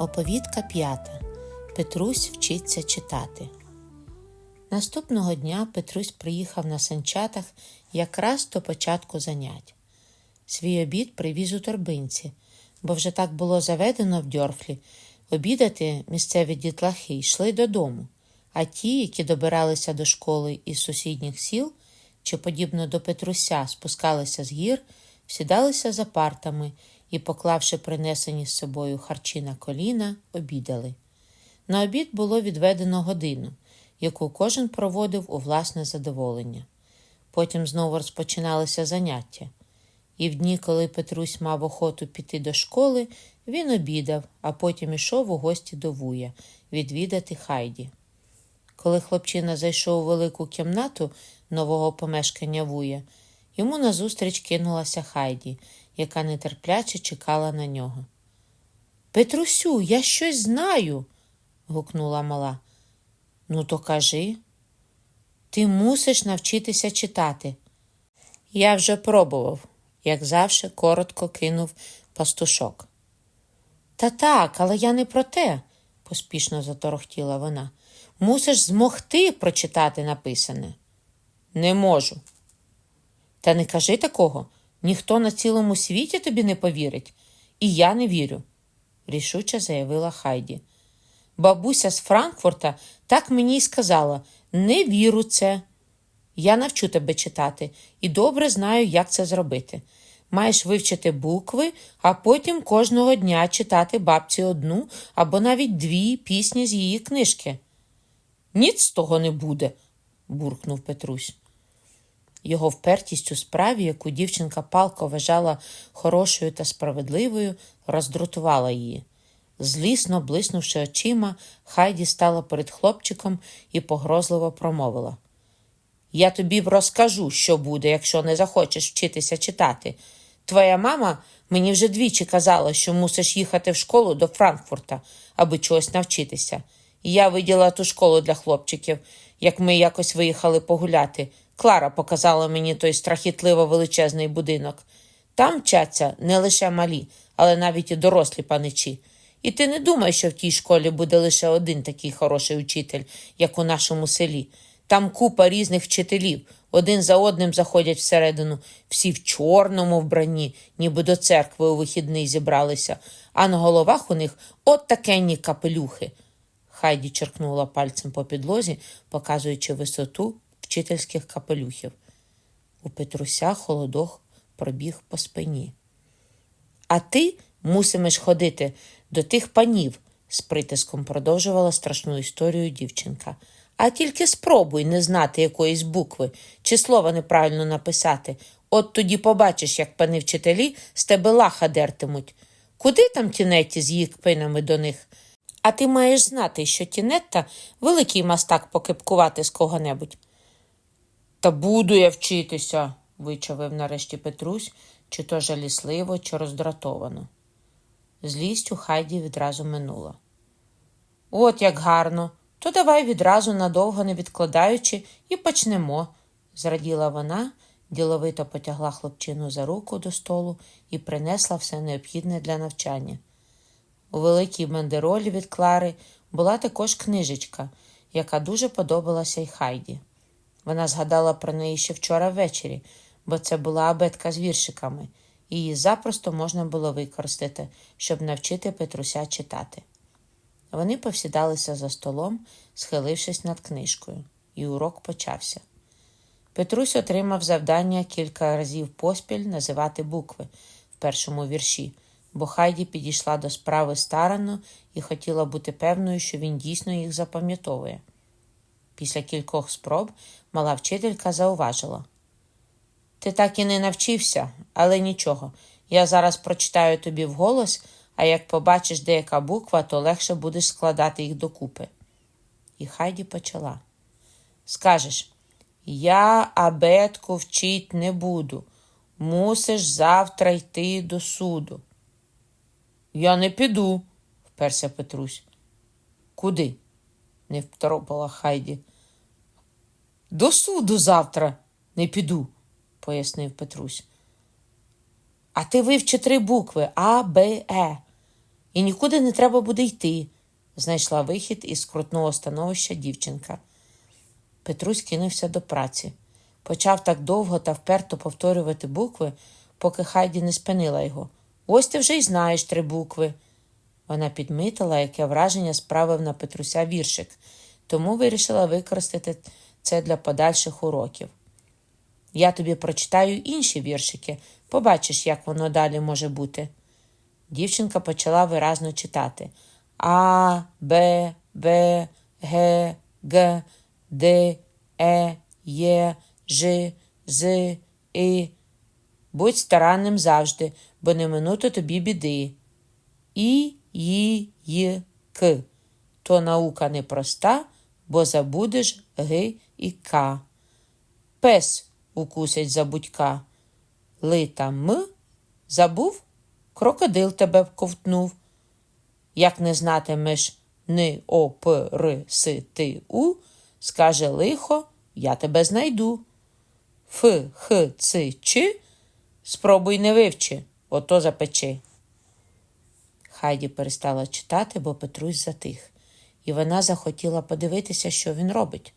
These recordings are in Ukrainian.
Оповідка п'ята. Петрусь вчиться читати. Наступного дня Петрусь приїхав на санчатах якраз до початку занять. Свій обід привіз у торбинці, бо вже так було заведено в дьорфлі. Обідати місцеві дітлахи йшли додому, а ті, які добиралися до школи із сусідніх сіл чи, подібно до Петруся, спускалися з гір, сідалися за партами і, поклавши принесені з собою харчі на коліна, обідали. На обід було відведено годину, яку кожен проводив у власне задоволення. Потім знову розпочиналися заняття. І в дні, коли Петрусь мав охоту піти до школи, він обідав, а потім ішов у гості до вуя відвідати Хайді. Коли хлопчина зайшов у велику кімнату нового помешкання вуя, йому назустріч кинулася Хайді, яка нетерпляче чекала на нього. Петрусю, я щось знаю. гукнула мала. Ну, то кажи. Ти мусиш навчитися читати. Я вже пробував, як завжди, коротко кинув пастушок. Та так, але я не про те, поспішно заторохтіла вона. Мусиш змогти прочитати написане. Не можу. Та не кажи такого. Ніхто на цілому світі тобі не повірить, і я не вірю, рішуче заявила Хайді. Бабуся з Франкфурта так мені й сказала не віру це. Я навчу тебе читати і добре знаю, як це зробити. Маєш вивчити букви, а потім кожного дня читати бабці одну або навіть дві пісні з її книжки. Ніц з того не буде, буркнув Петрусь. Його впертість у справі, яку дівчинка палко вважала хорошою та справедливою, роздратувала її. Злісно блиснувши очима, Хайді стала перед хлопчиком і погрозливо промовила. Я тобі розкажу, що буде, якщо не захочеш вчитися читати. Твоя мама мені вже двічі казала, що мусиш їхати в школу до Франкфурта, аби чогось навчитися. Я виділа ту школу для хлопчиків, як ми якось виїхали погуляти. Клара показала мені той страхітливо величезний будинок. Там вчаться не лише малі, але навіть і дорослі паничі. І ти не думай, що в тій школі буде лише один такий хороший учитель, як у нашому селі. Там купа різних вчителів, один за одним заходять всередину, всі в чорному вбранні, ніби до церкви у вихідний зібралися, а на головах у них от такенні капелюхи. Хайді черкнула пальцем по підлозі, показуючи висоту вчительських капелюхів. У Петруся холодок пробіг по спині. А ти мусимеш ходити до тих панів, з притиском продовжувала страшну історію дівчинка. А тільки спробуй не знати якоїсь букви чи слова неправильно написати. От тоді побачиш, як пани вчителі з тебе лаха дертимуть. Куди там тінеті з їх пинами до них? А ти маєш знати, що тінетта великий мастак покипкувати з кого-небудь. Та буду я вчитися, вичавив нарешті Петрусь, чи то жалісливо, чи роздратовано. Злість у Хайді відразу минула. От як гарно, то давай відразу надовго не відкладаючи, і почнемо, зраділа вона, діловито потягла хлопчину за руку до столу і принесла все необхідне для навчання. У великій бандеролі від Клари була також книжечка, яка дуже подобалася й Хайді. Вона згадала про неї ще вчора ввечері, бо це була абетка з віршиками, її запросто можна було використати, щоб навчити Петруся читати. Вони повсідалися за столом, схилившись над книжкою, і урок почався. Петрусь отримав завдання кілька разів поспіль називати букви в першому вірші, бо Хайді підійшла до справи старано і хотіла бути певною, що він дійсно їх запам'ятовує. Після кількох спроб мала вчителька зауважила. Ти так і не навчився, але нічого. Я зараз прочитаю тобі вголос, а як побачиш деяка буква, то легше будеш складати їх докупи. І Хайді почала. Скажеш, я абетку вчить не буду. Мусиш завтра йти до суду. Я не піду, вперся Петрусь. Куди? не второпала Хайді. До суду завтра не піду, пояснив Петрусь. А ти вивчи три букви А, Б, Е. і нікуди не треба буде йти, знайшла вихід із скрутного становища дівчинка. Петрусь кинувся до праці. Почав так довго та вперто повторювати букви, поки Хайді не спинила його. Ось ти вже й знаєш три букви. Вона підмітила, яке враження справив на Петруся віршик, тому вирішила використати це для подальших уроків. Я тобі прочитаю інші віршики, побачиш, як воно далі може бути. Дівчинка почала виразно читати А, Б, Б, Г, Г, Д, Е, Є, Ж, З, І. Будь старанним завжди, бо не минути тобі біди. І, Ї, Й, К. То наука непроста, бо забудеш Г і К. Пес укусить забудька. Лита М забув, крокодил тебе ковтнув. Як не знатимеш ни о п р с ти у, скаже лихо, я тебе знайду. Ф, х, ц, чи, спробуй не вивчи, ото запечи. Хайді перестала читати, бо Петрусь затих, і вона захотіла подивитися, що він робить.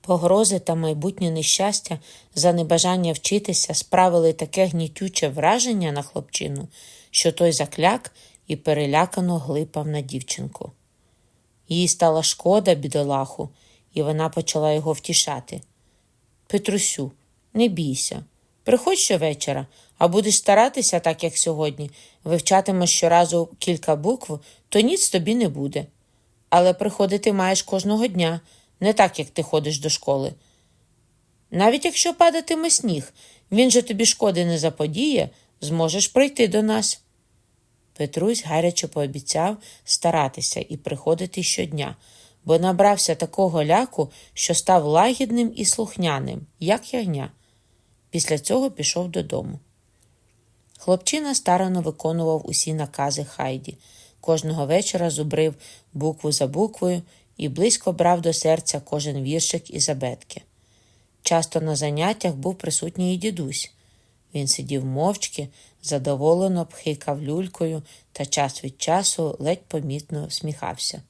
Погрози та майбутнє нещастя за небажання вчитися справили таке гнітюче враження на хлопчину, що той закляк і перелякано глипав на дівчинку. Їй стала шкода бідолаху, і вона почала його втішати. Петрусю, не бійся. Приходь щовечора, а будеш старатися, так як сьогодні, вивчатимеш щоразу кілька букв, то ніц тобі не буде. Але приходити маєш кожного дня, не так, як ти ходиш до школи. Навіть якщо падатиме сніг, він же тобі шкоди не заподіє, зможеш прийти до нас. Петрусь гаряче пообіцяв старатися і приходити щодня, бо набрався такого ляку, що став лагідним і слухняним, як ягня. Після цього пішов додому. Хлопчина старано виконував усі накази Хайді. Кожного вечора зубрив букву за буквою і близько брав до серця кожен віршик і забетки. Часто на заняттях був присутній і дідусь. Він сидів мовчки, задоволено пхикав люлькою та час від часу ледь помітно всміхався.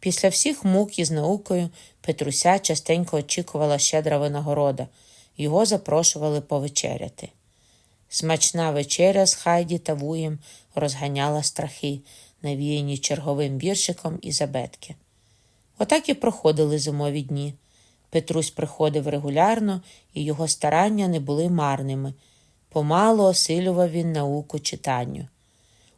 Після всіх мук із наукою Петруся частенько очікувала щедра винагорода, його запрошували повечеряти. Смачна вечеря з Хайді та вуєм розганяла страхи, навіяні черговим віршиком і забетки. Отак і проходили зимові дні. Петрусь приходив регулярно, і його старання не були марними. Помало осилював він науку читанню.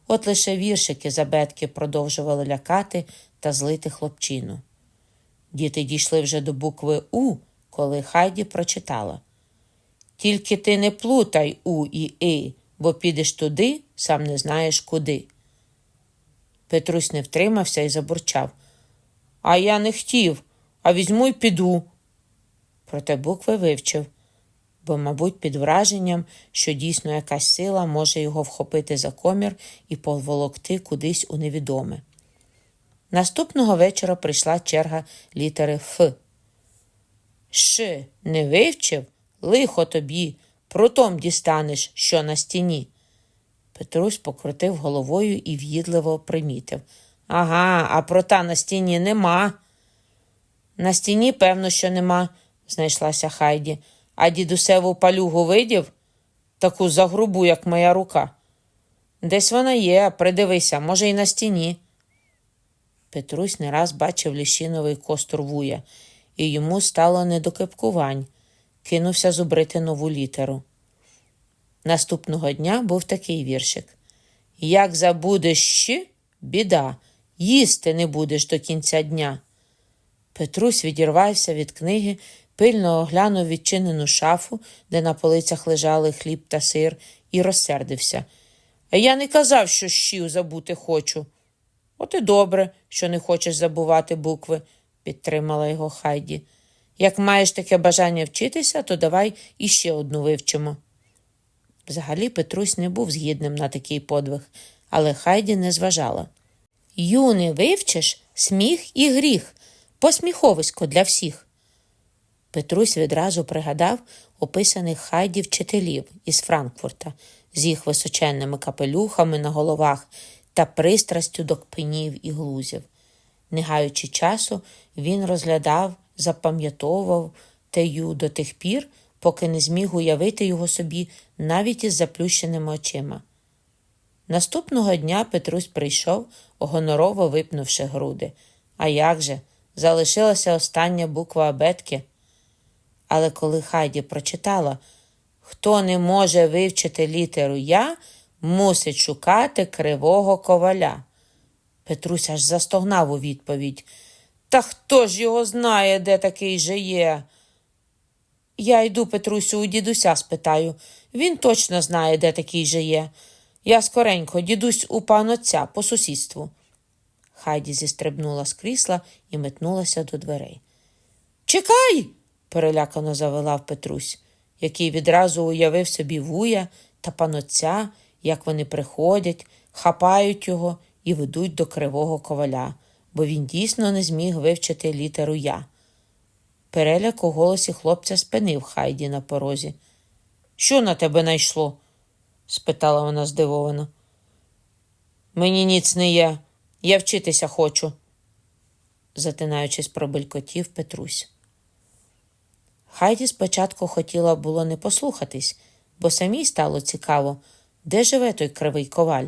От лише віршики забетки продовжували лякати та злити хлопчину. Діти дійшли вже до букви У, коли Хайді прочитала. Тільки ти не плутай У і И, бо підеш туди, сам не знаєш куди. Петрусь не втримався і забурчав. А я не хотів, а візьму й піду. Проте букви вивчив, бо, мабуть, під враженням, що дійсно якась сила може його вхопити за комір і поволокти кудись у невідоме. Наступного вечора прийшла черга літери Ф. Ш не вивчив? Лихо тобі, прутом дістанеш, що на стіні. Петрусь покрутив головою і в'їдливо примітив. Ага, а прота на стіні нема. На стіні, певно, що нема, знайшлася Хайді, а дідусеву палюгу видів таку загрубу, як моя рука. Десь вона є, придивися, може, і на стіні. Петрусь не раз бачив ліщиновий костур вуя, і йому стало не до кипкувань. Кинувся зубрити нову літеру. Наступного дня був такий віршик Як забудеш щ, біда, їсти не будеш до кінця дня. Петрусь відірвався від книги, пильно оглянув відчинену шафу, де на полицях лежали хліб та сир, і розсердився. А я не казав, що щів забути хочу. От і добре, що не хочеш забувати букви, підтримала його Хайді. Як маєш таке бажання вчитися, то давай іще одну вивчимо. Взагалі Петрусь не був згідним на такий подвиг, але Хайді не зважала. Юни вивчиш сміх і гріх, посміховисько для всіх. Петрусь відразу пригадав описаних Хайді вчителів із Франкфурта з їх височенними капелюхами на головах та пристрастю до кпинів і глузів. Не гаючи часу, він розглядав, запам'ятовував тею до тих пір, поки не зміг уявити його собі навіть із заплющеними очима. Наступного дня Петрусь прийшов, гонорово випнувши груди. А як же? Залишилася остання буква абетки. Але коли Хайді прочитала, хто не може вивчити літеру Я, мусить шукати кривого коваля. Петрусь аж застогнав у відповідь. Та хто ж його знає, де такий же є? Я йду Петрусю у дідуся спитаю. Він точно знає, де такий же є. Я скоренько, дідусь у пан отця по сусідству. Хайді зістрибнула з крісла і метнулася до дверей. Чекай. перелякано завелав Петрусь, який відразу уявив собі вуя та панотця, як вони приходять, хапають його і ведуть до кривого коваля, бо він дійсно не зміг вивчити літеру Я. Переляк у голосі хлопця спинив Хайді на порозі. Що на тебе найшло? Спитала вона здивовано. Мені ніц не є, я вчитися хочу, затинаючись, пробелькотів Петрусь. Хайді спочатку хотіла було не послухатись, бо самій стало цікаво, де живе той кривий коваль.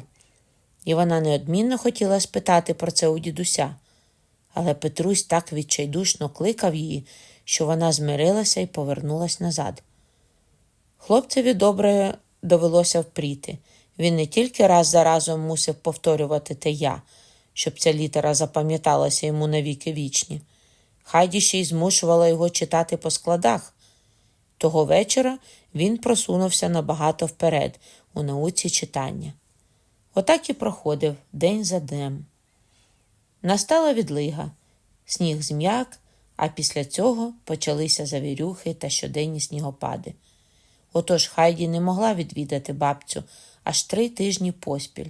І вона неодмінно хотіла спитати про це у дідуся. Але Петрусь так відчайдушно кликав її, що вона змирилася і повернулась назад. Хлопцеві добре довелося впріти. Він не тільки раз за разом мусив повторювати те я, щоб ця літера запам'яталася йому навіки вічні. Хайді ще й змушувала його читати по складах. Того вечора він просунувся набагато вперед у науці читання. Отак і проходив день за днем. Настала відлига, сніг зм'як, а після цього почалися завірюхи та щоденні снігопади. Отож Хайді не могла відвідати бабцю аж три тижні поспіль,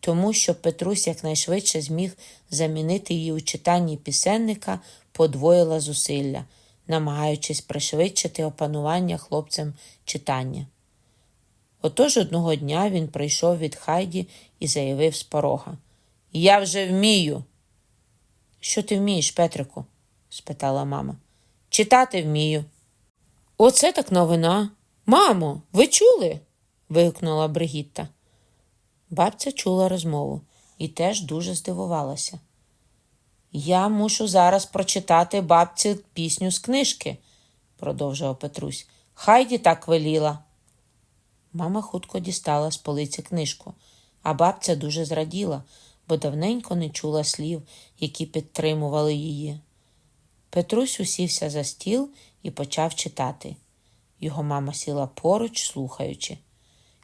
тому що Петрусь якнайшвидше зміг замінити її у читанні пісенника, подвоїла зусилля, намагаючись пришвидшити опанування хлопцем читання. Отож одного дня він прийшов від Хайді і заявив з порога Я вже вмію. Що ти вмієш, Петрику? спитала мама. Читати вмію. Оце так новина. Мамо, ви чули? вигукнула Бригітта. Бабця чула розмову і теж дуже здивувалася. Я мушу зараз прочитати бабці пісню з книжки, продовжував Петрусь. Хайді так веліла. Мама хутко дістала з полиці книжку, а бабця дуже зраділа, бо давненько не чула слів, які підтримували її. Петрусь усівся за стіл і почав читати. Його мама сіла поруч, слухаючи.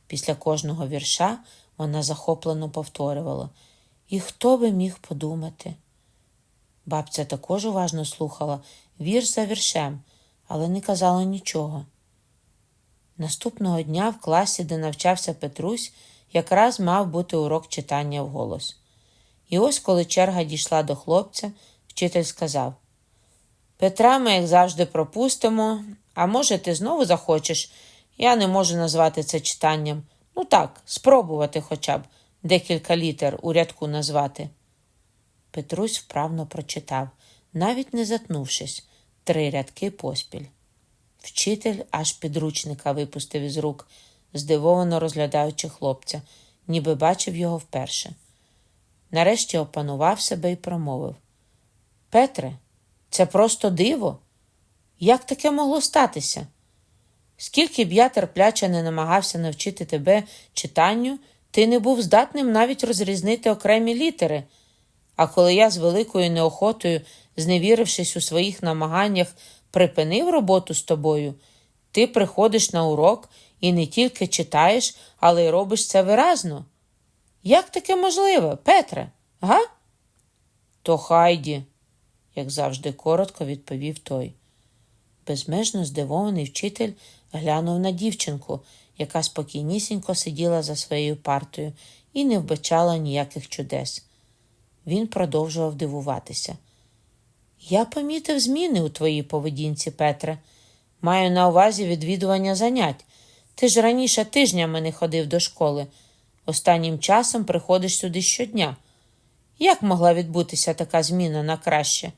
Після кожного вірша вона захоплено повторювала І хто би міг подумати? Бабця також уважно слухала вірш за віршем, але не казала нічого. Наступного дня в класі, де навчався Петрусь, якраз мав бути урок читання вголос. І ось, коли черга дійшла до хлопця, вчитель сказав Петра ми, як завжди, пропустимо, а може, ти знову захочеш. Я не можу назвати це читанням. Ну так, спробувати хоча б декілька літер у рядку назвати. Петрусь вправно прочитав, навіть не затнувшись, три рядки поспіль. Вчитель аж підручника випустив із рук, здивовано розглядаючи хлопця, ніби бачив його вперше. Нарешті опанував себе і промовив Петре, це просто диво. Як таке могло статися? Скільки б я терпляче не намагався навчити тебе читанню, ти не був здатним навіть розрізнити окремі літери. А коли я з великою неохотою, зневірившись у своїх намаганнях, припинив роботу з тобою, ти приходиш на урок і не тільки читаєш, але й робиш це виразно. Як таке можливе, Петре, га? То хайді, як завжди коротко відповів той. Безмежно здивований вчитель глянув на дівчинку, яка спокійнісінько сиділа за своєю партою і не вбачала ніяких чудес. Він продовжував дивуватися. Я помітив зміни у твоїй поведінці, Петре. Маю на увазі відвідування занять. Ти ж раніше тижнями не ходив до школи. Останнім часом приходиш сюди щодня. Як могла відбутися така зміна на краще?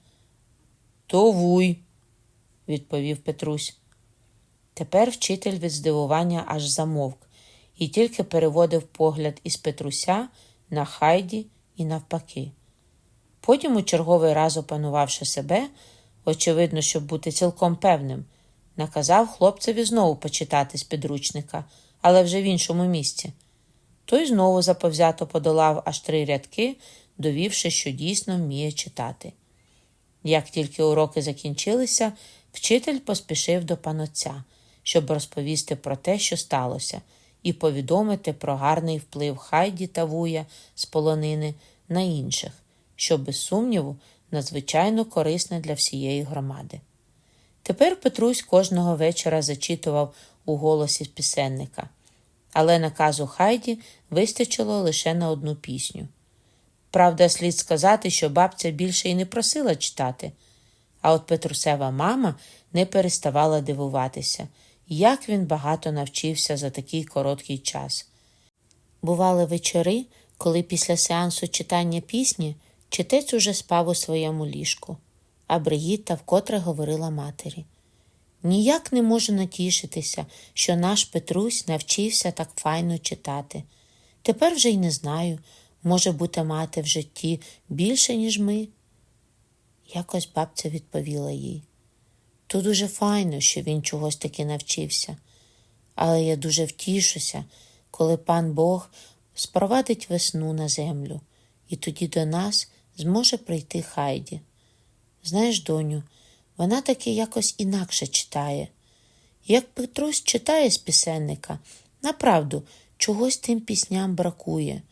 То вуй, відповів Петрусь. Тепер вчитель від здивування аж замовк і тільки переводив погляд із Петруся на Хайді і навпаки. Потім, у черговий раз опанувавши себе, очевидно, щоб бути цілком певним, наказав хлопцеві знову почитати з підручника, але вже в іншому місці. Той знову заповзято подолав аж три рядки, довівши, що дійсно вміє читати. Як тільки уроки закінчилися, вчитель поспішив до панотця, щоб розповісти про те, що сталося, і повідомити про гарний вплив Хайді та Вуя з полонини на інших, що, без сумніву, надзвичайно корисне для всієї громади. Тепер Петрусь кожного вечора зачитував у голосі пісенника, але наказу Хайді вистачило лише на одну пісню. Правда, слід сказати, що бабця більше й не просила читати, а от Петрусева мама не переставала дивуватися, як він багато навчився за такий короткий час. Бували вечори, коли після сеансу читання пісні читець уже спав у своєму ліжку, а Бригітта вкотре говорила матері. Ніяк не можу натішитися, що наш Петрусь навчився так файно читати. Тепер вже й не знаю, може бути мати в житті більше, ніж ми. Якось бабця відповіла їй. То дуже файно, що він чогось таки навчився, але я дуже втішуся, коли пан Бог спровадить весну на землю, і тоді до нас зможе прийти Хайді. Знаєш, доню, вона таки якось інакше читає. Як Петрусь читає з пісенника, направду чогось тим пісням бракує.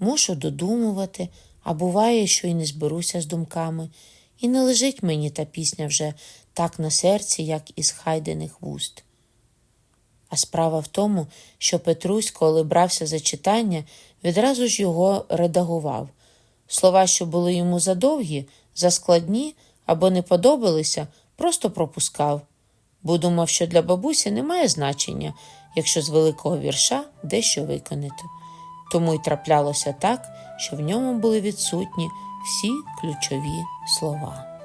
Мушу додумувати, а буває, що й не зберуся з думками, і не лежить мені та пісня вже так на серці, як із хайдених вуст. А справа в тому, що Петрусь, коли брався за читання, відразу ж його редагував. Слова, що були йому задовгі, заскладні або не подобалися, просто пропускав, бо думав, що для бабусі немає значення, якщо з великого вірша дещо виконати. Тому й траплялося так, що в ньому були відсутні всі ключові слова.